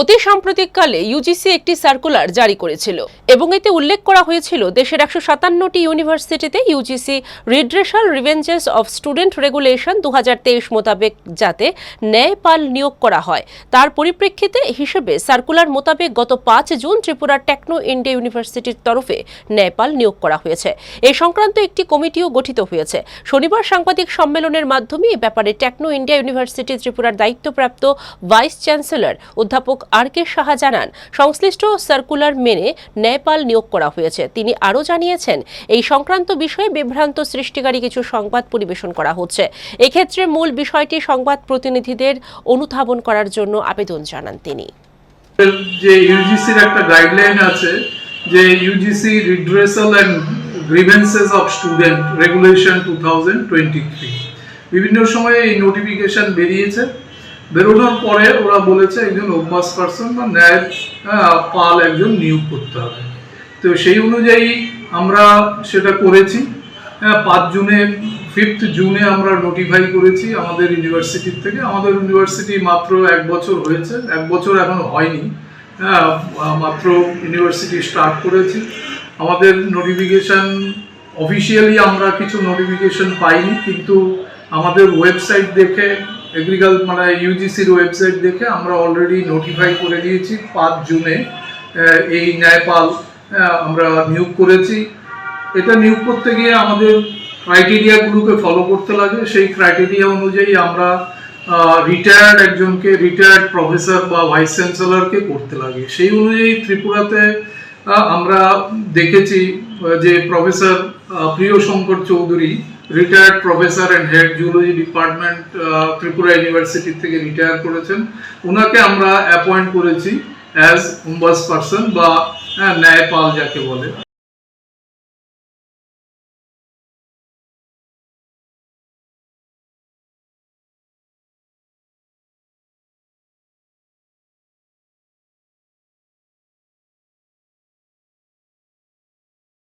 অতি সাম্প্রতিককালে ইউজিসি একটি সার্কুলার জারি করেছিল এবং এতে উল্লেখ করা হয়েছিল দেশের একশো সাতান্নটি ইউনিভার্সিটিতে UGC redressal grievances of student regulation দু হাজার তেইশ মোতাবেক যাতে ন্যায়পাল নিয়োগ করা হয়। তার পরিপ্রেক্ষিতে হিসেবে সার্কুলার মোতাবেক গত পাঁচ জুন ত্রিপুরার টেকনো ইন্ডিয়া ইউনিভার্সিটির তরফে ন্যায়পাল নিয়োগ করা হয়েছে। এ সংক্রান্ত একটি কমিটিও গঠিত হয়েছে। শনিবার সাংবাদিক সম্মেলনের মাধ্যমে এ ব্যাপারে টেকনো ইন্ডিয়া ইউনিভার্সিটি ত্রিপুরার দায়িত্বপ্রাপ্ত ভাইস চ্যান্সেলর, অধ্যাপক আর কে সাহা জানান, সংশ্লিষ্ট সার্কুলার মেনে ন্যায়পাল নিয়োগ করা হয়েছে। তিনি আরও জানিয়েছেন, এই সংক্রান্ত বিষয়ে বিভ্রান্ত সৃষ্টিকারী কিছু সংবাদ পরিবেশন করা হচ্ছে। এক্ষেত্রে মূল বিষয়টি সংবাদ প্রতিনিধিদের অনুধাবন করার জন্য আবেদন জানান তিনি। যে ইউজিসির একটা গাইডলাইন আছে যে UGC redressal and grievances of student regulation two বিভিন্ন সময়ে এই নোটিফিকেশন বেরিয়েছে। বেরোনোর পরে ওরা বলেছে একজন অভ্যাস পার্সন বা ন্যায় পাল একজন নিয়োগ করতে হবে। তো সেই অনুযায়ী আমরা সেটা করেছি। হ্যাঁ, পাঁচ জুনে ফিফথ জুনে আমরা নোটিফাই করেছি আমাদের ইউনিভার্সিটির থেকে। আমাদের ইউনিভার্সিটি মাত্র এক বছর হয়েছে। এক বছর এখনও হয়নি। হ্যাঁ মাত্র ইউনিভার্সিটি স্টার্ট করেছি। আমাদের নোটিফিকেশন অফিসিয়ালি আমরা কিছু নোটিফিকেশন পাইনি কিন্তু আমাদের ওয়েবসাইট দেখে এগ্রিকাল মানে ইউজিসির ওয়েবসাইট দেখে আমরা অলরেডি নোটিফাই করে দিয়েছি পাঁচ জুনে এই ন্যায়পাল আমরা নিয়োগ করেছি। এটা নিয়োগ করতে গিয়ে আমাদের ক্রাইটেরিয়াগুলোকে ফলো করতে লাগে। সেই ক্রাইটেরিয়া অনুযায়ী আমরা রিটায়ার্ড একজনকে রিটায়ার্ড প্রফেসর বা ভাইস চ্যান্সেলরকে করতে লাগে। সেই অনুযায়ী ত্রিপুরাতে আমরা দেখেছি যে professor Priya Shankar Chowdhury retired professor and head zoology department Tripura university থেকে রিটায়ার করেছেন। ওনাকে আমরা অ্যাপয়েন্ট করেছি অ্যাজ উম্বাস পার্সন বা ন্যায়পাল যাকে বলে।